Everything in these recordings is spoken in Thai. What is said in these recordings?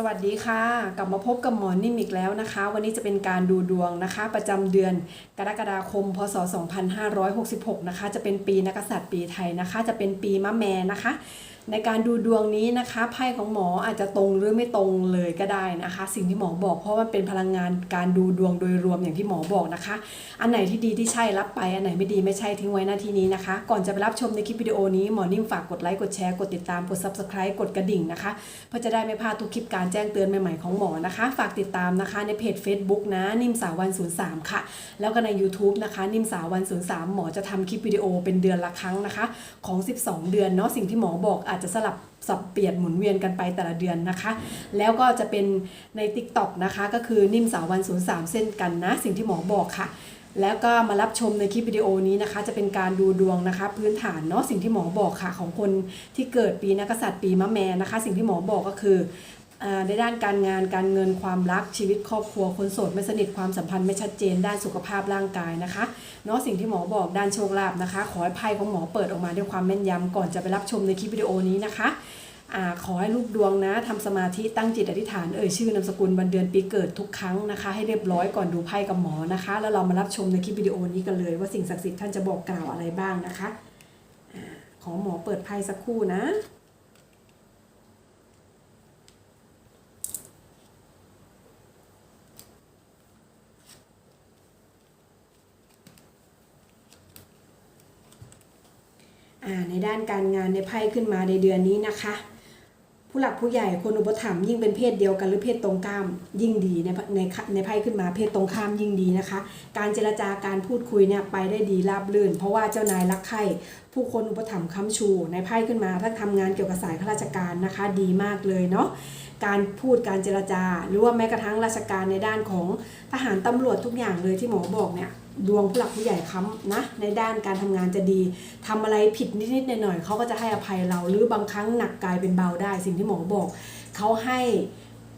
สวัสดีค่ะ กลับมาพบกับหมอนิ่มอีกแล้วนะคะ วันนี้จะเป็นการดูดวงนะคะ ประจำเดือนกรกฎาคม พศ 2566 นะคะ จะเป็นปีนักษัตริย์ปีไทยนะคะ จะเป็นปีมะแม่นะคะ ในการดูดวงนี้นะคะไพ่ของหมออาจจะตรงหรือไม่ตรงเลยก็ได้นะคะ สิ่งที่หมอบอกเพราะว่าเป็นพลังงานการดูดวงโดยรวมอย่างที่หมอบอกนะคะ อันไหนที่ดีที่ใช่รับไปอันไหนไม่ดีไม่ใช่ทิ้งไว้หน้าที่นี้นะคะ ก่อนจะไปรับชมในคลิปวิดีโอนี้หมอนิ่มฝากกดไลค์กดแชร์กดติดตามกด subscribe กดกระดิ่งนะคะ เพื่อจะได้ไม่พลาดทุกคลิปการแจ้งเตือนใหม่ๆของหมอนะคะ ฝากติดตามนะคะในเพจ Facebook นะนิ่มสาววัน03 ค่ะ แล้วก็ใน YouTube นะคะนิ่มสาววัน03หมอจะทำคลิปวิดีโอเป็นเดือนละครั้งนะคะ ของ 12 เดือนเนาะสิ่งที่หมอบอกอาจจะสลับสับเปลี่ยนหมุนเวียนกันไปแต่ละเดือนนะคะ แล้วก็จะเป็นใน TikTok นะคะ ก็คือนิ่มสาววัน03เส้นกันนะ สิ่งที่หมอบอกค่ะ แล้วก็มารับชมในคลิปวิดีโอนี้นะคะ จะเป็นการดูดวงนะคะ พื้นฐานเนาะสิ่งที่หมอบอกค่ะ ของคนที่เกิดปีนักษัตริย์ปีมะแม่นะคะ สิ่งที่หมอบอกก็คือ ในด้านการงานการเงินความรักชีวิตครอบครัวคนโสดไม่สนิทความสัมพันธ์ไม่ชัดเจนด้านสุขภาพร่างกายนะคะเนาะสิ่งที่หมอบอกด้านโชคลาภนะคะ ขอให้ไพ่ของหมอเปิดออกมาด้วยความแม่นยำก่อนจะไปรับชมในคลิปวิดีโอนี้นะคะอขอให้ลูกดวงนะทำสมาธิตั้งจิตอธิษฐานเอ่ยชื่อนามสกุลวันเดือนปีเกิดทุกครั้งนะคะ ให้เรียบร้อยก่อนดูไพ่กับหมอนะคะ แล้วเรามารับชมในคลิปวิดีโอนี้กันเลย ว่าสิ่งศักดิ์สิทธิ์ท่านจะบอกกล่าวอะไรบ้างนะคะอขอหมอเปิดไพ่สักครู่นะ ในด้านการงานในไพ่ขึ้นมาในเดือนนี้นะคะ ผู้หลักผู้ใหญ่คนอุปถัมภ์ยิ่งเป็นเพศเดียวกันหรือเพศตรงข้ามยิ่งดีในในในไพ่ขึ้นมาเพศตรงข้ามยิ่งดีนะคะ การเจรจาการพูดคุยเนี่ยไปได้ดีราบรื่น เพราะว่าเจ้านายรักใคร่ผู้คนอุปถัมภ์ค้ำชู ในไพ่ขึ้นมาถ้าทำงานเกี่ยวกับสายข้าราชการนะคะ ดีมากเลยเนาะ การพูดการเจรจา หรือว่าแม้กระทั่งราชการในด้านของทหารตำรวจทุกอย่างเลยที่หมอบอกเนี่ยดวงผู้หลักผู้ใหญ่ค้ำนะในด้านการทำงานจะดีทำอะไรผิดนิดๆหน่อยๆเขาก็จะให้อภัยเรา หรือบางครั้งหนักกลายเป็นเบาได้สิ่งที่หมอบอกเขาให้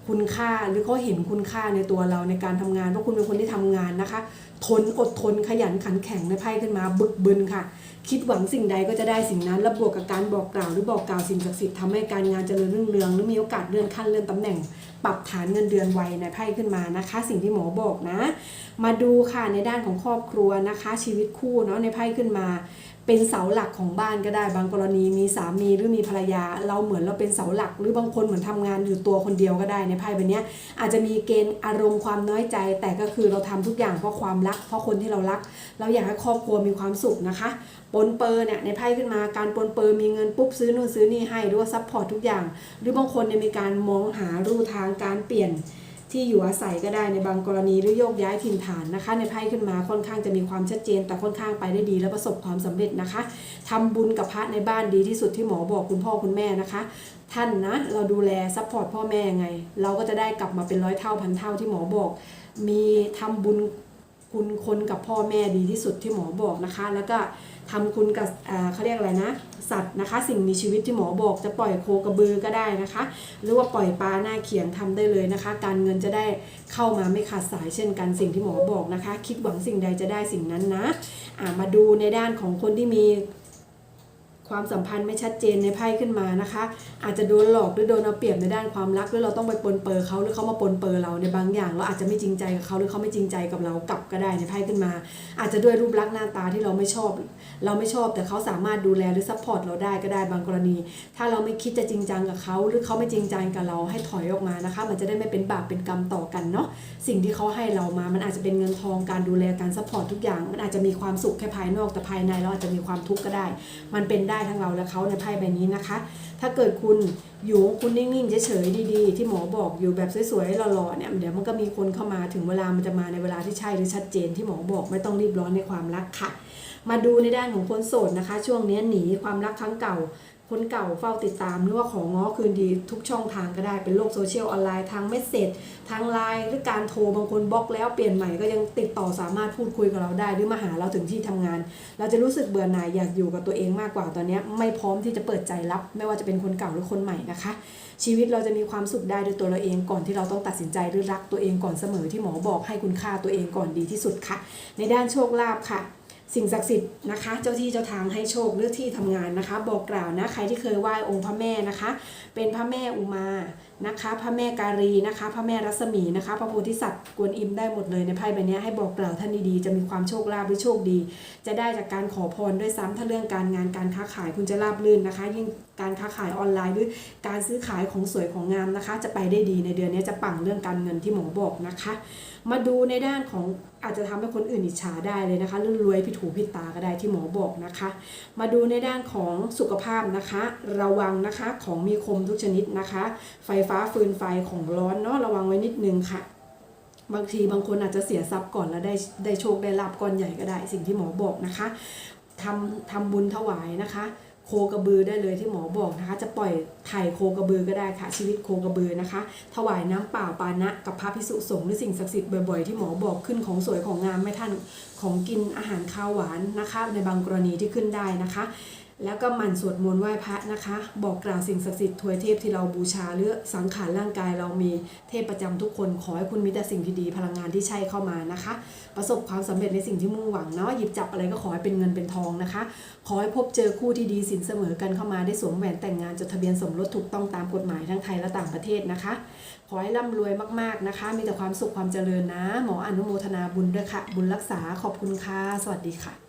คุณค่าหรือเขาเห็นคุณค่าในตัวเราในการทำงานเพราะคุณเป็นคนที่ทำงานนะคะ ทนอดทนขยันขันแข็งในไพ่ขึ้นมา บึกบึนค่ะ คิดหวังสิ่งใดก็จะได้สิ่งนั้น และบวกกับการบอกกล่าวหรือบอกกล่าวสิ่งศักดิ์สิทธิ์ทำให้การงานเจริญรุ่งเรืองหรือมีโอกาสเลื่อนขั้นเลื่อนตำแหน่ง ปรับฐานเงินเดือนไวในไพ่ขึ้นมานะคะ สิ่งที่หมอบอกนะ มาดูค่ะในด้านของครอบครัวนะคะ ชีวิตคู่เนาะในไพ่ขึ้นมาเป็นเสาหลักของบ้านก็ได้บางกรณีมีสามีหรือมีภรรยา เราเหมือนเราเป็นเสาหลัก หรือบางคนเหมือนทำงานอยู่ตัวคนเดียวก็ได้ในไพ่ใบนี้อาจจะมีเกณฑ์อารมณ์ความน้อยใจ แต่ก็คือเราทำทุกอย่างเพราะความรักเพราะคนที่เรารัก เราอยากให้ครอบครัวมีความสุขนะคะปนเปอร์เนี่ยในไพ่ขึ้นมาการปนเปอร์มีเงินปุ๊บซื้อนู่นซื้อนี่ให้หรือว่าซัพพอร์ตทุกอย่าง หรือบางคนเนี่ยมีการมองหารูทางการเปลี่ยนที่อยู่อาศัยก็ได้ในบางกรณีหรือโยกย้ายถิ่นฐานนะคะ ในไพ่ขึ้นมาค่อนข้างจะมีความชัดเจน แต่ค่อนข้างไปได้ดีและประสบความสำเร็จนะคะทำบุญกับพระในบ้านดีที่สุดที่หมอบอกคุณพ่อคุณแม่นะคะ ท่านนะเราดูแลซัพพอร์ตพ่อแม่ยังไง เราก็จะได้กลับมาเป็นร้อยเท่าพันเท่าที่หมอบอก มีทำบุญ คุณคนกับพ่อแม่ดีที่สุดที่หมอบอกนะคะ แล้วก็ทำคุณกับเขาเรียกอะไรนะ สัตว์นะคะ สิ่งมีชีวิตที่หมอบอกจะปล่อยโคกระบือก็ได้นะคะ หรือว่าปล่อยปลาหน้าเขียงทำได้เลยนะคะ การเงินจะได้เข้ามาไม่ขาดสายเช่นกันสิ่งที่หมอบอกนะคะ คิดหวังสิ่งใดจะได้สิ่งนั้นนะมาดูในด้านของคนที่มี ความสัมพันธ์ไม่ชัดเจนในไพ่ขึ้นมานะคะ อาจจะโดนหลอกหรือโดนเอาเปรียบในด้านความรักหรือเราต้องไปปนเปื้อเขาหรือเขามาปนเปื้อเราในบางอย่าง เราอาจจะไม่จริงใจกับเขาหรือเขาไม่จริงใจกับเรากลับก็ได้ในไพ่ขึ้นมา อาจจะด้วยรูปลักษณ์หน้าตาที่เราไม่ชอบ เราไม่ชอบแต่เขาสามารถดูแลหรือซัพพอร์ตเราได้ก็ได้บางกรณี ถ้าเราไม่คิดจะจริงจังกับเขาหรือเขาไม่จริงจังกับเราให้ถอยออกมานะคะ มันจะได้ไม่เป็นบาปเป็นกรรมต่อกันเนาะสิ่งที่เขาให้เรามา มันอาจจะเป็นเงินทองการดูแลการซัพพอร์ตทุกอย่าง มันอาจจะมีความสุขแค่ภายนอกแต่ภายในเราอาจจะมีความทุกข์ก็ได้ มันเป็นได้ทั้งเราและเขาในไพ่ใบนี้นะคะ ถ้าเกิดคุณอยู่คุณนิ่งๆเฉยๆดีๆ ที่หมอบอกอยู่แบบสวยๆหล่อๆเนี่ยเดี๋ยวมันก็มีคนเข้ามาถึงเวลามันจะมาในเวลาที่ใช่หรือชัดเจนที่หมอบอกไม่ต้องรีบร้อนในความรักค่ะ มาดูในด้านของคนโสดนะคะ ช่วงนี้หนีความรักครั้งเก่า คนเก่าเฝ้าติดตามหรือว่าของง้อคืนดีทุกช่องทางก็ได้เป็นโลกโซเชียลออนไลน์ทางเมสเซจทางไลน์หรือการโทรบางคนบล็อกแล้วเปลี่ยนใหม่ก็ยังติดต่อสามารถพูดคุยกับเราได้ หรือมาหาเราถึงที่ทำงาน เราจะรู้สึกเบื่อหน่ายอยากอยู่กับตัวเองมากกว่าตอนนี้ ไม่พร้อมที่จะเปิดใจรับ ไม่ว่าจะเป็นคนเก่าหรือคนใหม่นะคะ ชีวิตเราจะมีความสุขได้ด้วยตัวเราเองก่อนที่เราต้องตัดสินใจหรือรักตัวเองก่อนเสมอที่หมอบอกให้คุณค่าตัวเองก่อนดีที่สุดค่ะ ในด้านโชคลาภค่ะ สิ่งศักดิ์สิทธิ์นะคะ เจ้าที่เจ้าทางให้โชคหรือที่ทำงานนะคะ บอกกล่าวนะใครที่เคยไหว้องค์พระแม่นะคะ เป็นพระแม่อุมา นะคะพระแม่การีนะคะพระแม่รัศมีนะคะพระโพธิสัตว์กวนอิมได้หมดเลยในไพ่ใบนี้ให้บอกกล่าวท่านดีๆจะมีความโชคลาภหรือโชคดี จะได้จากการขอพรด้วยซ้ำถ้าเรื่องการงานการค้าขายคุณจะราบรื่นนะคะ ยิ่งการค้าขายออนไลน์ด้วยการซื้อขายของสวยของงามนะคะ จะไปได้ดีในเดือนนี้จะปังเรื่องการเงินที่หมอบอกนะคะ มาดูในด้านของอาจจะทำให้คนอื่นอิจฉาได้เลยนะคะเรื่องรวยผิดหูผิดตาก็ได้ที่หมอบอกนะคะ มาดูในด้านของสุขภาพนะคะ ระวังนะคะของมีคมทุกชนิดนะคะ ไฟฟ้าฟืนไฟของร้อนเนาะระวังไว้นิดนึงค่ะ บางทีบางคนอาจจะเสียทรัพย์ก่อนแล้วได้ได้โชคได้ลาบก้อนใหญ่ก็ได้ สิ่งที่หมอบอกนะคะทำทำบุญถวายนะคะ โคกระบือได้เลยที่หมอบอกนะคะ จะปล่อยไถ่โคกระบือก็ได้ค่ะ ชีวิตโคกระบือนะคะ ถวายน้ำเปล่าปานะ กับพระพิสุสงฆ์หรือสิ่งศักดิ์สิทธิ์บ่อยๆที่หมอบอกขึ้นของสวยของงามไม่ท่านของกินอาหารข้าวหวานนะคะ ในบางกรณีที่ขึ้นได้นะคะ แล้วก็มันสวดมนต์ไหว้พระนะคะ บอกกล่าวสิ่งศักดิ์สิทธิ์ถวยเทพที่เราบูชาหรือสังขารร่างกายเรามีเทพประจำทุกคน ขอให้คุณมีแต่สิ่งที่ดีพลังงานที่ใช่เข้ามานะคะ ประสบความสำเร็จในสิ่งที่มุ่งหวังเนาะหยิบจับอะไรก็ขอให้เป็นเงินเป็นทองนะคะ ขอให้พบเจอคู่ที่ดีสินเสมอกันเข้ามาได้สวมแหวนแต่งงานจดทะเบียนสมรสถูกต้องตามกฎหมายทั้งไทยและต่างประเทศนะคะ ขอให้ร่ำรวยมากๆนะคะ มีแต่ความสุขความเจริญนะ หมออนุโมทนาบุญด้วยค่ะ บุญรักษาขอบคุณค่ะสวัสดีค่ะ